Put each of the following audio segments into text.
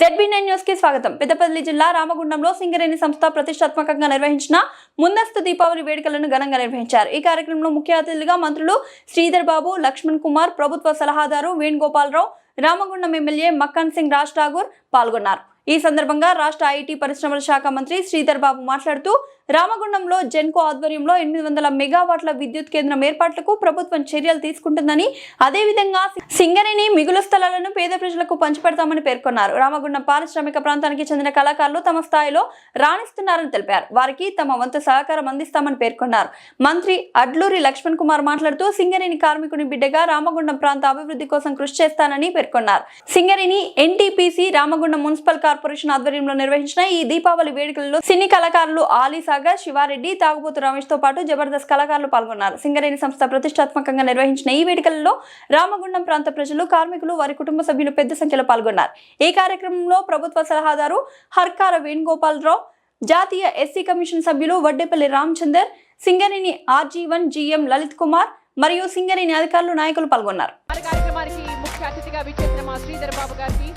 ZB nine న్యూస్కి స్వాగతం. పెద్దపల్లి జిల్లా రామగుండంలో సింగరేణి సంస్థ ప్రతిష్టాత్మకంగా నిర్వహించిన ముందస్తు దీపావళి వేడుకలను ఘనంగా నిర్వహించారు. ఈ కార్యక్రమంలో ముఖ్య అతిథులుగా మంత్రులు శ్రీధర్ బాబు లక్ష్మణ్ కుమార్ ప్రభుత్వ సలహాదారు వేణుగోపాలరావు రామగుండం ఎమ్మెల్యే మక్కన్ సింగ్ రాజ్ ఠాగూర్ పాల్గొన్నారు. ఈ సందర్భంగా రాష్ట్ర ఐటీ పరిశ్రమల శాఖ మంత్రి శ్రీధర్ బాబు మాట్లాడుతూ రామగుండంలో జెన్కో ఆధ్వర్యంలో ఎనిమిది వందల మెగావాట్ల విద్యుత్ కేంద్రం ఏర్పాట్లకు ప్రభుత్వం చర్యలు తీసుకుంటుందని అదేవిధంగా సింగరేణి మిగులు స్థలాలను పేద ప్రజలకు పంచిపెడతామని పేర్కొన్నారు. రామగుండం పారిశ్రామిక ప్రాంతానికి చెందిన కళాకారులు తమ స్థాయిలో రాణిస్తున్నారని తెలిపారు. వారికి తమ వంతు సహకారం అందిస్తామని పేర్కొన్నారు. మంత్రి అడ్లూరి లక్ష్మణ్ కుమార్ మాట్లాడుతూ సింగరేణి కార్మికుని బిడ్డగా రామగుండం ప్రాంత అభివృద్ధి కోసం కృషి చేస్తానని పేర్కొన్నారు. Singareni NTPC Ramagundam municipal corporation ఆధ్వర్యంలో నిర్వహించిన ఈ దీపావళి వేడుకలలో సినీ కళాకారులు ఆలీ కాగా శివారెడ్డి తాగుబోతు రమేష్తో పాటు జబర్దస్త్ కళాకారులు పాల్గొన్నారు. సింగరేణి సంస్థ ప్రతిష్టాత్మకంగా నిర్వహించిన ఈ వేడుకలలో రామగుండం ప్రాంత ప్రజలు కార్మికులు వారి కుటుంబ సభ్యులు పెద్ద సంఖ్యలో పాల్గొన్నారు. ఈ కార్యక్రమంలో ప్రభుత్వ సలహాదారు హర్కార వేణుగోపాలరావు జాతీయ ఎస్సీ కమిషన్ సభ్యులు Vaddepalli Ramachander Singareni RG one GM Lalit Kumar మరియు సింగరేణి అధికారులు నాయకులు పాల్గొన్నారు. కార్యక్రమానికి ముఖ్య అతిథిగా విచ్చేసిన మా శ్రీధర్ బాబు గారికి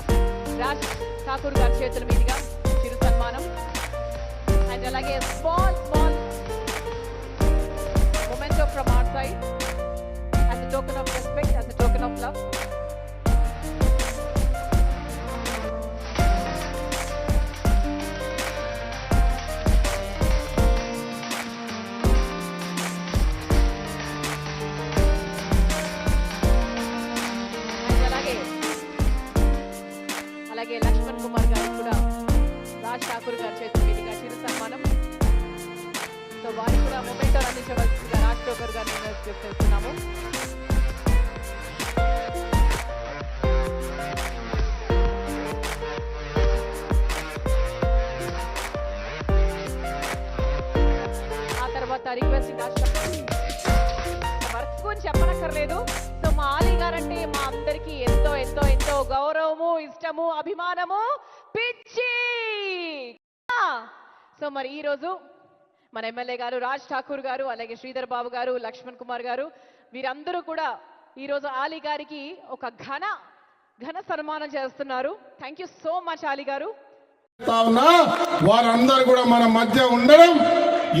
రాజ్ ఠాకూర్ గారి చేతుల మీదుగా చిరు సన్మానం. అండ్ అలాగే చేస్తున్నాము ఆ తర్వాత రిక్వెస్ట్ వర్క్ గురించి చెప్పనక్కర్లేదు. సో మా ఆలీ గారంటే మా అందరికి ఎంతో ఎంతో ఎంతో గౌరవము ఇష్టము అభిమానము. పిచ్చి! సో మరి ఈరోజు మన ఎమ్మెల్యే గారు రాజ్ ఠాకూర్ గారు అలాగే శ్రీధర్ బాబు గారు లక్ష్మణ్ కుమార్ గారు వీరందరూ కూడా ఈ రోజు ఆలీ గారికి ఒక ఘన ఘన సన్మానం చేస్తున్నారు thank you so much Ali గారు కావున వారందరూ కూడా మన మధ్య ఉండడం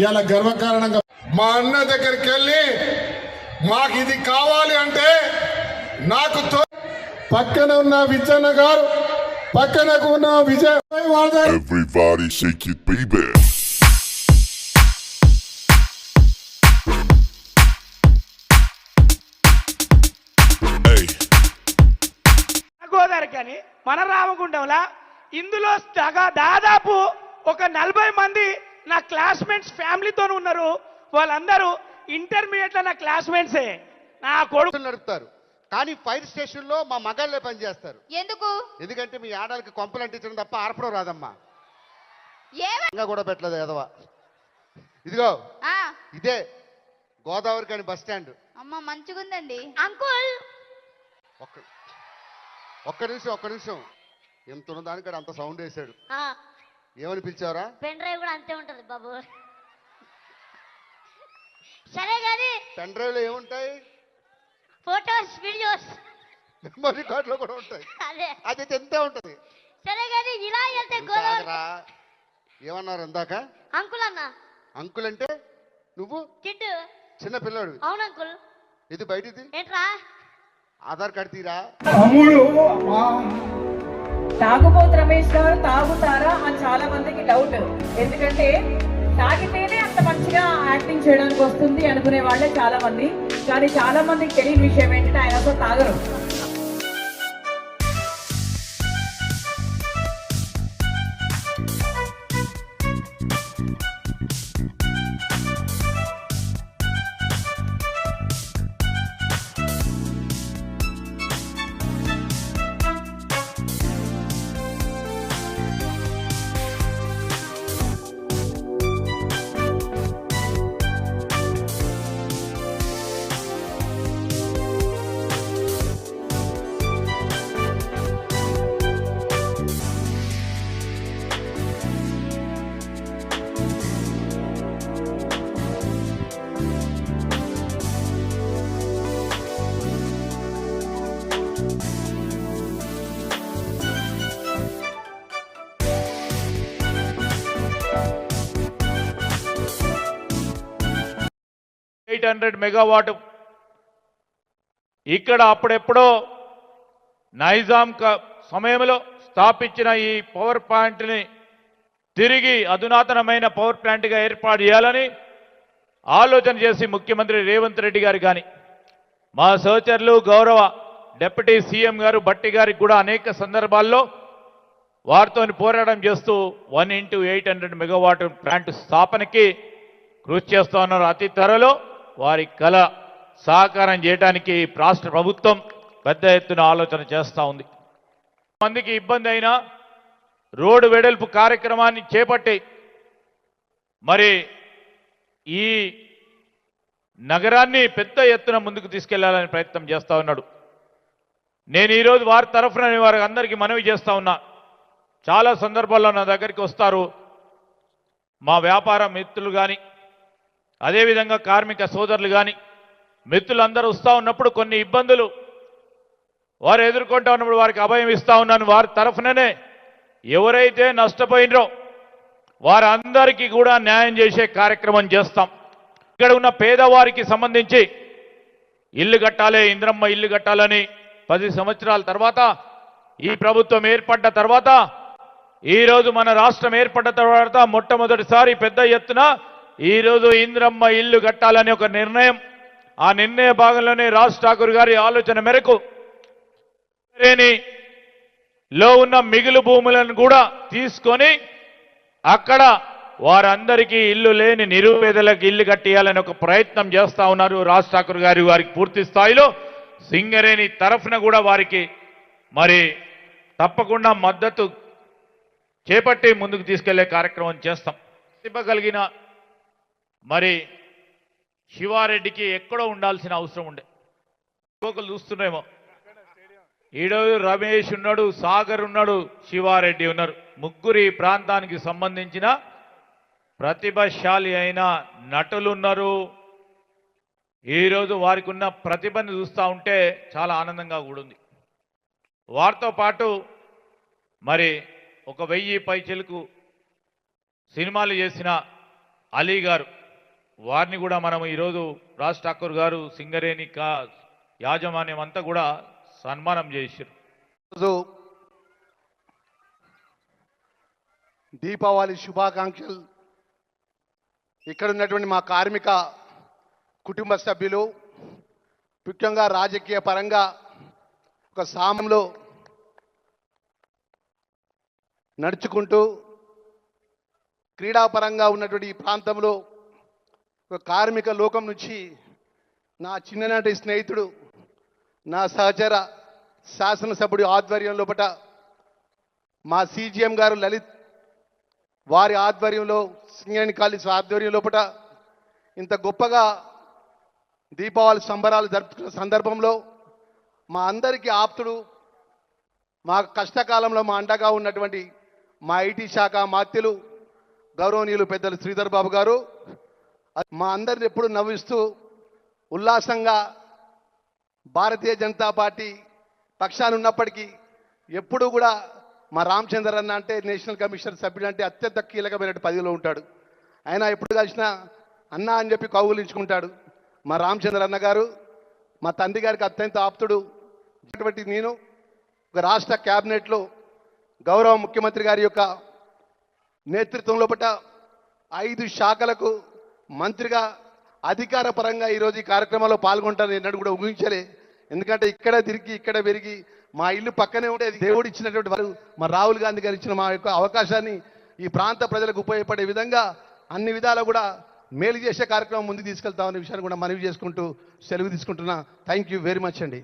ఇలా గర్వకారణంగా మా అన్న దగ్గరికి వెళ్ళి మాకు ఇది కావాలి అంటే నాకు తో- పక్కన ఉన్న విజయన్న గారు పక్కనకు ఉన్న విజయ్ వాళ్ళ Everybody shake it, baby. కానీ మన రామగుండంలా ఇందులో దాదాపు ఒక నలభై మంది నా క్లాస్మేట్స్ ఫ్యామిలీతో ఉన్నారు. వాళ్ళందరూ ఇంటర్మీడియట్లో నా క్లాస్మేట్సే. నా కొడుకు నడుపుతారు. కానీ ఫైర్ స్టేషన్లో మా మగాళ్ళే పనిచేస్తారు. ఎందుకు? ఎందుకంటే మీ ఆడలకి కొంపలు అంటించడం తప్ప ఆర్పడం రాదమ్మా. ఇంకా కూడా పెట్టలేదు ఎదవ. ఇదిగో ఆ. ఇదే గోదావరి కాని బస్ స్టాండ్. అమ్మ మంచిగుందండి. అంకుల్! ఒక్క ఒక్క నిమిషం ఒక్క నిమిషం. ఎంత ఉన్న దానికాడ అంత సౌండ్ వేశాడు. ఏమని పిలిచావరా పెన్ డ్రైవ్ కూడా అంతే ఉంటది బాబు. సరే కానీ పెన్ డ్రైవ్లో ఏముంటాయి? Photos videos. మెమరీ కార్డ్లో కూడా ఉంటాయి. అదే. అది ఎంతే ఉంటది? సరే కానీ ఇలా వెళ్తే గోదావరి. ఏమన్నారు ఇందాక? అంకుల్ అన్న అంకుల్ అంటే నువ్వు? కిడ్డు చిన్న పిల్లాడు అవును అంకుల్. ఇది బయటిది? ఏంట్రా? ఆధార్ కార్డు తీరా? తాగుబోతు రమేష్ గారు తాగుతారా అని చాలా మందికి డౌట్ ఎందుకంటే తాగితేనే అంత మంచిగా యాక్టింగ్ చేయడానికి వస్తుంది అనుకునే వాళ్ళే చాలా మంది. కానీ చాలా మందికి తెలియని విషయం ఏంటంటే ఆయన అసలు తాగరు. Eight hundred megawatt. ఇక్కడ అప్పుడెప్పుడో నైజాం క- సమయంలో స్థాపించిన ఈ పవర్ ప్లాంట్ని తిరిగి అధునాతనమైన పవర్ ప్లాంట్గా ఏర్పాటు చేయాలని ఆలోచన చేసి ముఖ్యమంత్రి రేవంత్ రెడ్డి గారు కానీ మా సహచరులు గౌరవ డిప్యూటీ సీఎం గారు బట్టి గారికి కూడా అనేక సందర్భాల్లో వారితో పోరాటం చేస్తూ one into eight hundred megawatt plant స్థాపనకి కృషి చేస్తూ ఉన్నారు. అతి త్వరలో వారి కళ సహకారం చేయడానికి రాష్ట్ర ప్రభుత్వం పెద్ద ఎత్తున ఆలోచన చేస్తూ ఉంది. మందికి ఇబ్బంది అయినా రోడ్డు వెడల్పు కార్యక్రమాన్ని చేపట్టి మరి ఈ నగరాన్ని పెద్ద ఎత్తున ముందుకు తీసుకెళ్ళాలని ప్రయత్నం చేస్తూ ఉన్నాడు. నేను ఈరోజు వారి తరఫున వారి అందరికీ మనవి చేస్తూ ఉన్నా. చాలా సందర్భాల్లో నా దగ్గరికి వస్తారు మా వ్యాపార మిత్రులు కానీ అదేవిధంగా కార్మిక సోదరులు కానీ మిత్రులందరూ వస్తూ ఉన్నప్పుడు కొన్ని ఇబ్బందులు వారు ఎదుర్కొంటా ఉన్నప్పుడు వారికి అభయం ఇస్తా ఉన్నాను. వారి తరఫుననే ఎవరైతే నష్టపోయినరో వారందరికీ కూడా న్యాయం చేసే కార్యక్రమం చేస్తాం. ఇక్కడ ఉన్న పేదవారికి సంబంధించి ఇల్లు కట్టాలి ఇంద్రమ్మ ఇల్లు కట్టాలని పది సంవత్సరాల తర్వాత ఈ ప్రభుత్వం ఏర్పడ్డ తర్వాత ఈరోజు మన రాష్ట్రం ఏర్పడ్డ తర్వాత మొట్టమొదటిసారి పెద్ద ఎత్తున ఈరోజు ఇంద్రమ్మ ఇల్లు కట్టాలని ఒక నిర్ణయం. ఆ నిర్ణయ భాగంలోనే రాజ్ ఠాకూర్ గారి ఆలోచన మేరకు లో ఉన్న మిగులు భూములను కూడా తీసుకొని అక్కడ వారందరికీ ఇల్లు లేని నిరుపేదలకు ఇల్లు కట్టియాలని ఒక ప్రయత్నం చేస్తా ఉన్నారు రాజ్ ఠాకూర్ గారి వారికి పూర్తి స్థాయిలో. సింగరేణి తరఫున కూడా వారికి మరి తప్పకుండా మద్దతు చేపట్టి ముందుకు తీసుకెళ్ళే కార్యక్రమం చేస్తాం. కలిగిన మరి శివారెడ్డికి ఎక్కడో ఉండాల్సిన అవసరం ఉండే. యువకులు చూస్తున్నామో ఈరోజు రమేష్ ఉన్నాడు సాగర్ ఉన్నాడు శివారెడ్డి ఉన్నారు. ముగ్గురు ఈ ప్రాంతానికి సంబంధించిన ప్రతిభశాలి అయిన నటులు ఉన్నారు. ఈరోజు వారికి ఉన్న ప్రతిభను చూస్తూ ఉంటే చాలా ఆనందంగా కూడా ఉంది. వారితో పాటు మరి ఒక వెయ్యి పైచెలకు సినిమాలు చేసిన అలీ గారు. వారిని కూడా మనం ఈరోజు రాజ్ ఠాకూర్ గారు సింగరేణి కా యాజమాన్యం అంతా కూడా సన్మానం చేశారు ఈరోజు దీపావళి శుభాకాంక్షలు. ఇక్కడ ఉన్నటువంటి మా కార్మిక కుటుంబ సభ్యులు ముఖ్యంగా రాజకీయ పరంగా ఒక సామంలో నడుచుకుంటూ క్రీడాపరంగా ఉన్నటువంటి ఈ ప్రాంతంలో ఒక కార్మిక లోకం నుంచి నా చిన్ననాటి స్నేహితుడు నా సహచర శాసనసభ్యుడి ఆధ్వర్యం లోపట మా సీజీఎం గారు లలిత్ వారి ఆధ్వర్యంలో సింగరేణి కాలేజ్ ఆధ్వర్యం లోపట ఇంత గొప్పగా దీపావళి సంబరాలు జరుపుకున్న సందర్భంలో మా అందరికీ ఆప్తుడు మా కష్టకాలంలో మా అండగా ఉన్నటువంటి మా ఐటీ శాఖ మాత్యులు గౌరవనీయులు పెద్దలు శ్రీధర్ బాబు గారు మా అందరిని ఎప్పుడు నవ్విస్తూ ఉల్లాసంగా భారతీయ జనతా పార్టీ పక్షాన్ని ఉన్నప్పటికీ ఎప్పుడూ కూడా మా రామచంద్ర అన్న అంటే నేషనల్ కమిషన్ సభ్యుడు అంటే అత్యంత కీలకమైన పదవిలో ఉంటాడు. ఆయన ఎప్పుడు కలిసినా అన్న అని చెప్పి కౌగులించుకుంటాడు. మా రామచంద్ర అన్న గారు మా తండ్రి గారికి అత్యంత ఆప్తుడు. అటువంటి నేను ఒక రాష్ట్ర క్యాబినెట్లో గౌరవ ముఖ్యమంత్రి గారి యొక్క నేతృత్వంలో లోపట ఐదు శాఖలకు మంత్రిగా అధికార పరంగా ఈరోజు ఈ కార్యక్రమంలో పాల్గొంటాను ఎన్నడూ కూడా ఊహించలే. ఎందుకంటే ఇక్కడ తిరిగి ఇక్కడ పెరిగి మా ఇల్లు పక్కనే ఉంటే దేవుడు ఇచ్చినటువంటి వారు మా రాహుల్ గాంధీ గారు ఇచ్చిన మా యొక్క అవకాశాన్ని ఈ ప్రాంత ప్రజలకు ఉపయోగపడే విధంగా అన్ని విధాలు కూడా మేలు చేసే కార్యక్రమం ముందుకు తీసుకెళ్తామనే విషయాన్ని కూడా మనవి చేసుకుంటూ సెలవు తీసుకుంటున్నా. థ్యాంక్ యూ వెరీ మచ్ అండి.